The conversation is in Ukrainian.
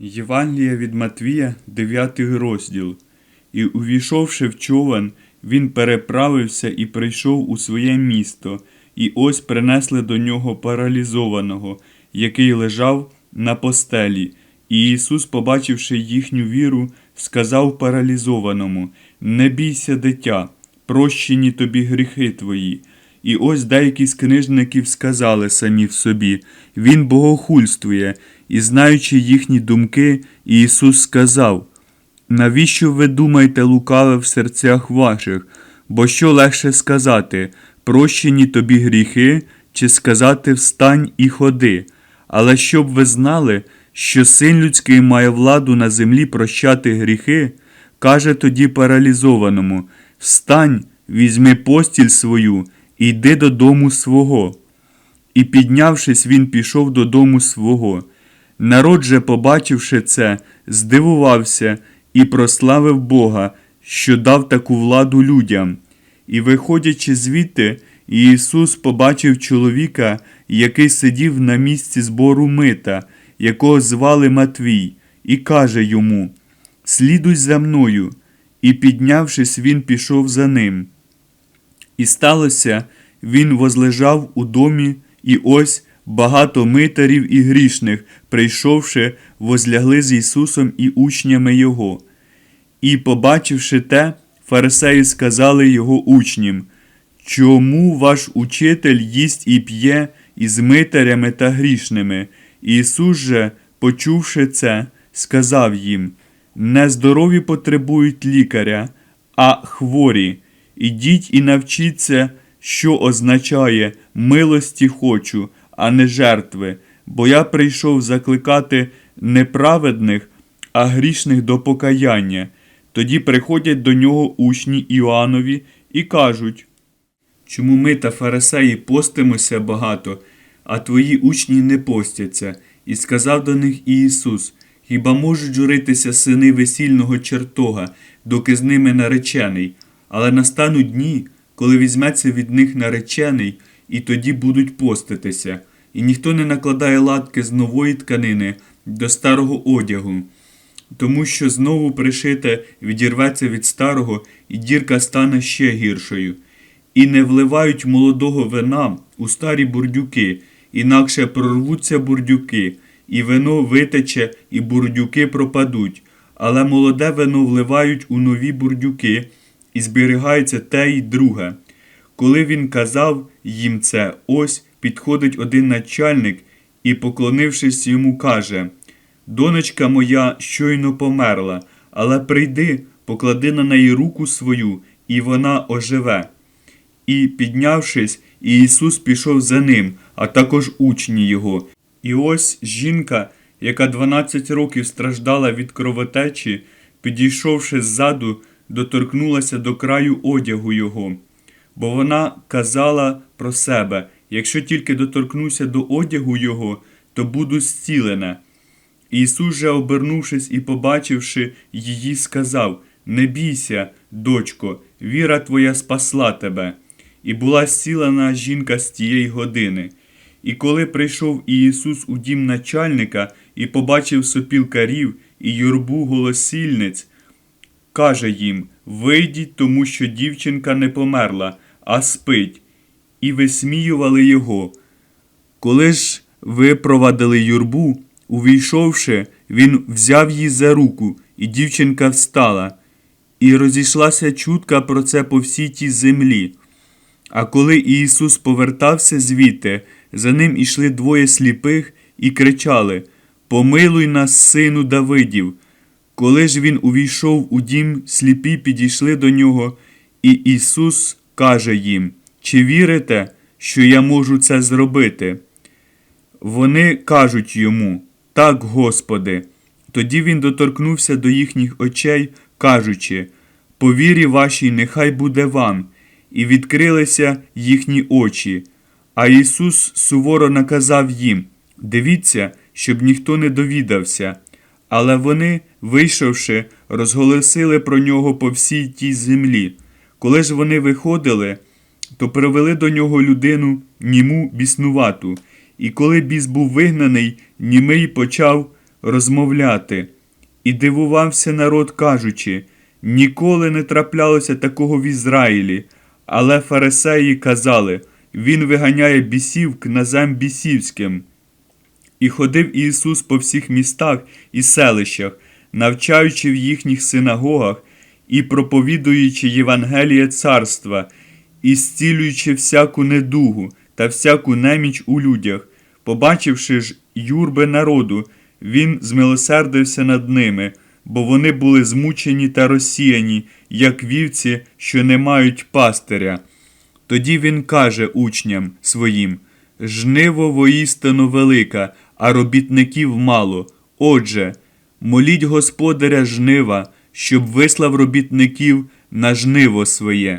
Євангелія від Матвія, 9 розділ. І увійшовши в човен, він переправився і прийшов у своє місто, і ось принесли до нього паралізованого, який лежав на постелі. І Ісус, побачивши їхню віру, сказав паралізованому: Не бійся, дитя, прощені тобі гріхи твої. І ось деякі з книжників сказали самі в собі: Він богохульствує, і знаючи їхні думки, Ісус сказав: Навіщо ви думаєте лукаве в серцях ваших? Бо що легше сказати, прощені тобі гріхи, чи сказати встань і ходи? Але щоб ви знали, що син людський має владу на землі прощати гріхи, каже тоді паралізованому: Встань, візьми постіль свою і йди додому свого. І піднявшись, він пішов додому свого. Народ же, побачивши це, здивувався і прославив Бога, що дав таку владу людям. І, виходячи звідти, Ісус побачив чоловіка, який сидів на місці збору мита, якого звали Матвій, і каже йому: Слідуй за мною. І, піднявшись, він пішов за ним. І сталося, він возлежав у домі, і ось багато митарів і грішних, прийшовши, возлягли з Ісусом і учнями Його. І, побачивши те, фарисеї сказали його учням, Чому ваш учитель їсть і п'є із митарями та грішними? Ісус же, почувши це, сказав їм, Не здорові потребують лікаря, а хворі. Ідіть і навчіться, що означає милості хочу, а не жертви, бо я прийшов закликати неправедних, а грішних до покаяння. Тоді приходять до нього учні Іоаннові і кажуть, Чому ми та фарисеї постимося багато, а твої учні не постяться? І сказав до них Ісус, Хіба можуть журитися сини весільного чертога, доки з ними наречений? Але настануть дні, коли візьметься від них наречений, і тоді будуть поститися. І ніхто не накладає латки з нової тканини до старого одягу, тому що знову пришите відірветься від старого, і дірка стане ще гіршою. І не вливають молодого вина у старі бурдюки, інакше прорвуться бурдюки, і вино витече, і бурдюки пропадуть, але молоде вино вливають у нові бурдюки, і зберігається те й друге. Коли він казав їм це, ось підходить один начальник і, поклонившись йому, каже Донечка моя щойно померла, але прийди, поклади на неї руку свою, і вона оживе. І, піднявшись, Ісус пішов за ним, а також учні його. І ось жінка, яка 12 років страждала від кровотечі, підійшовши ззаду, доторкнулася до краю одягу його. Бо вона казала про себе якщо тільки доторкнуся до одягу його, то буду зцілена. Ісус же, обернувшись і побачивши її, сказав Не бійся, дочко, віра твоя спасла тебе. І була зцілена жінка з тієї години. І коли прийшов Ісус у дім начальника і побачив сопілкарів і юрбу голосільниць, каже їм Вийдіть, тому що дівчинка не померла, а спить, і висміювали його. Коли ж випровадили юрбу, увійшовши, він взяв її за руку, і дівчинка встала, і розійшлася чутка про це по всій тій землі. А коли Ісус повертався звідти, за ним ішли двоє сліпих і кричали Помилуй нас, сину Давидів. Коли ж він увійшов у дім, сліпі підійшли до нього, і Ісус каже їм Чи вірите, що я можу це зробити? Вони кажуть йому Так, Господи. Тоді він доторкнувся до їхніх очей, кажучи По вірі вашій нехай буде вам, і відкрилися їхні очі. А Ісус суворо наказав їм Дивіться, щоб ніхто не довідався. Але вони, вийшовши, розголосили про нього по всій тій землі. Коли ж вони виходили, то привели до нього людину німу біснувату, і коли біс був вигнаний, німий почав розмовляти. І дивувався народ, кажучи, ніколи не траплялося такого в Ізраїлі. Але фарисеї казали, він виганяє бісів князем бісівським. І ходив Ісус по всіх містах і селищах, навчаючи в їхніх синагогах і проповідуючи Євангеліє царства, і зцілюючи всяку недугу та всяку неміч у людях. Побачивши ж юрби народу, він змилосердився над ними, бо вони були змучені та розсіяні, як вівці, що не мають пастиря. Тоді він каже учням своїм: Жниво воістину велика, а робітників мало. Отже, моліть господаря жнива, щоб вислав робітників на жниво своє.